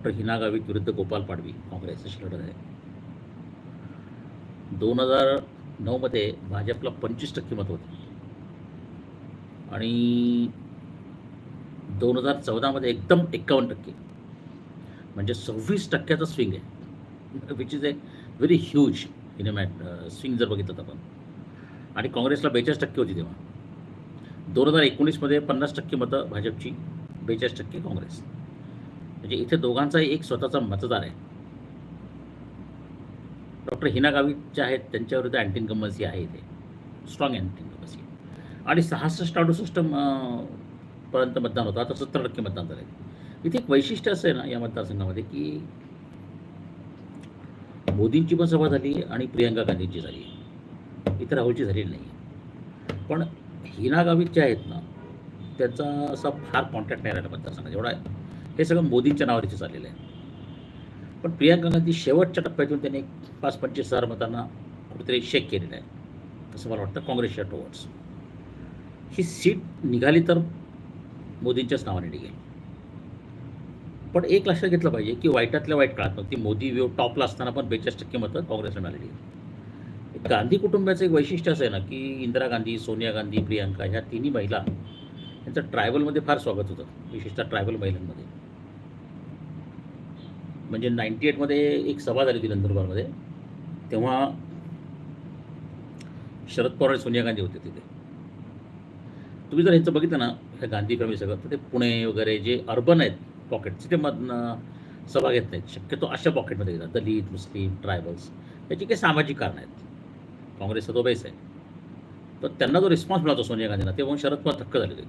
Doctor Hina Gavit विरुद्ध गोपाल पाडवी काँग्रेस लढत आहे. दोन हजार नऊमध्ये भाजपला पंचवीस टक्के मत होती. आणि दोन हजार चौदामध्ये एकदम एक्कावन्न टक्के. म्हणजे सव्वीस टक्क्याचा स्विंग आहे. Which is a very huge in a mat swing जर बघितलं तर आपण. आणि काँग्रेसला बेचाळीस टक्के होती तेव्हा. दोन हजार एकोणीसमध्ये पन्नास टक्के मतं भाजपची बेचाळीस टक्के काँग्रेस. म्हणजे इथे दोघांचाही एक स्वतःचा मतदार आहे. डॉक्टर हिना गावित ज्या आहेत त्यांच्याविरुद्ध अँटी इन्कम्बन्सी आहे इथे. स्ट्रॉंग अँटी इन्कम्बन्सी आणि सहासष्ट अडुसष्ट पर्यंत मतदान होतं. आता सत्तर टक्के मतदान झालं आहे इथे एक वैशिष्ट्य असं आहे ना या मतदारसंघामध्ये की मोदींची पण सभा झाली आणि प्रियंका गांधींची झाली. इतर राहुलची झालेली नाही. पण हिना गावित जे आहेत ना त्याचा असा फार कॉन्टॅक्ट नाही राहिला मतदारसंघात. एवढा आहे हे सगळं मोदींच्या नावावर चाललेलं आहे. पण प्रियांका गांधी शेवटच्या टप्प्यातून त्यांनी एक पाच पंचवीस हजार मतांना कुठेतरी शेक केलेलं आहे. असं मला वाटतं काँग्रेसच्या टोवर्ड्स ही सीट निघाली तर मोदींच्याच नावाने निघेल. पण एक लक्षात घेतलं पाहिजे की वाईटातल्या वाईट काळात मग ती मोदी वेव टॉपला असताना पण बेचाळीस टक्के मतं काँग्रेसला मिळालेली गांधी कुटुंबाचं एक वैशिष्ट्य असं आहे ना की इंदिरा गांधी सोनिया गांधी प्रियांका ह्या तिन्ही महिला यांचं ट्रायबलमध्ये फार स्वागत होतं. विशेषतः ट्रायबल महिलांमध्ये. म्हणजे नाईन्टी एटमध्ये एक सभा झाली होती नंदुरबारमध्ये तेव्हा शरद पवार आणि सोनिया गांधी होते तिथे. तुम्ही जर ह्यांचं बघितलं ना ह्या गांधी सगळं तर ते पुणे वगैरे जे अर्बन आहेत पॉकेट तिथे मधनं सभा घेत नाहीत. शक्यतो अशा पॉकेटमध्ये घेतात दलित मुस्लिम ट्रायबल्स याची काही सामाजिक कारणं आहेत. काँग्रेसचा तो बेस आहे तर त्यांना जो रिस्पॉन्स मिळाला सोनिया गांधींना ते शरद पवार थक्क झाले होते.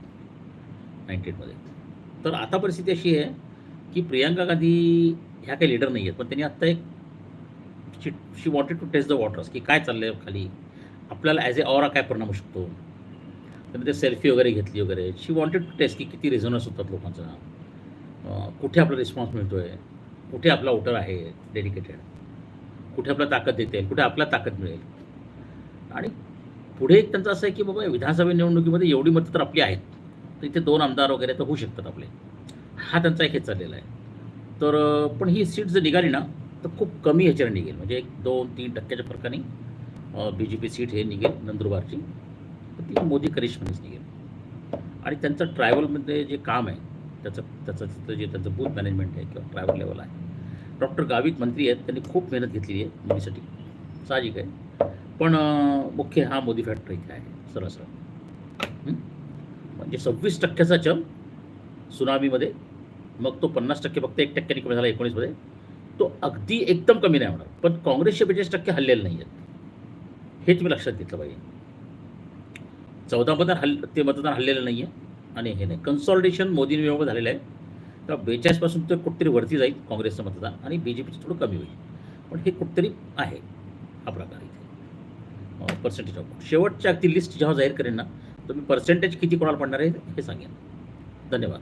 नाईन्टी एटमध्ये तर आता परिस्थिती अशी आहे की प्रियांका गांधी ह्या काही लीडर नाही आहेत पण त्यांनी आत्ता एक she she wanted to test the waters की काय चाललं आहे खाली? आपल्याला ॲज ए ऑरा काय परिणाम होऊ शकतो? त्यांनी ते सेल्फी वगैरे घेतली वगैरे. शी वॉन्टेड टू टेस्ट की किती रेझॉनन्स होतात लोकांचा. कुठे आपला रिस्पॉन्स मिळतो आहे कुठे आपला वोटर आहे डेडिकेटेड कुठे आपला ताकद देता? कुठे आपला ताकद मिळेल? आणि पुढे एक त्यांचं असं आहे की बाबा विधानसभा निवडणुकीमध्ये एवढी मतं तर आपली आहेत. तर इथे दोन आमदार वगैरे तर होऊ शकतात आपले. हा त्यांचा एक हे चाललेला आहे. तर पण ही सीट जर निघाली ना तर खूप कमी ह्याच्याने निघेल. म्हणजे एक दोन तीन टक्क्याच्या फरकाने बी जे पी सीट हे निघेल नंदुरबारची. तर ती मोदी करिश्मानेच निघेल. आणि त्यांचं ट्रॅव्हलमध्ये जे काम आहे त्याचं त्याचं जे त्यांचं बूथ मॅनेजमेंट आहे किंवा ट्रॅव्हल लेवल आहे डॉक्टर गावित मंत्री आहेत त्यांनी खूप मेहनत घेतलेली आहे मोदीसाठी साहजिक आहे. पण मुख्य हा मोदी फॅक्टर इथे आहे सरळ सरळ म्हणजे सव्वीस टक्क्याचा चम सुनामीमध्ये मग तो पन्नास टक्के फक्त एक टक्क्याने कमी झाला एकोणीसमध्ये. तो अगदी एकदम कमी नाही होणार. पण काँग्रेसचे बेचाळीस टक्के हल्लेले नाही आहेत हे तुम्ही लक्षात घेतलं पाहिजे. चौदा मतदान हल् ते मतदान हल्लेलं नाही आहे आणि हे नाही. कन्सॉल्टेशन मोदी नियमामध्ये झालेलं आहे. तर बेचाळीसपासून ते कुठेतरी वरती जाईल काँग्रेसचं मतदान आणि बी जे पीचं थोडं कमी होईल. पण हे कुठेतरी आहे हा प्रकार इथे. पर्सेंटेज ऑफ शेवटच्या अगदी लिस्ट जेव्हा जाहीर करेन ना तर मी पर्सेंटेज किती कोणाला पडणार आहे हे सांगेन. धन्यवाद.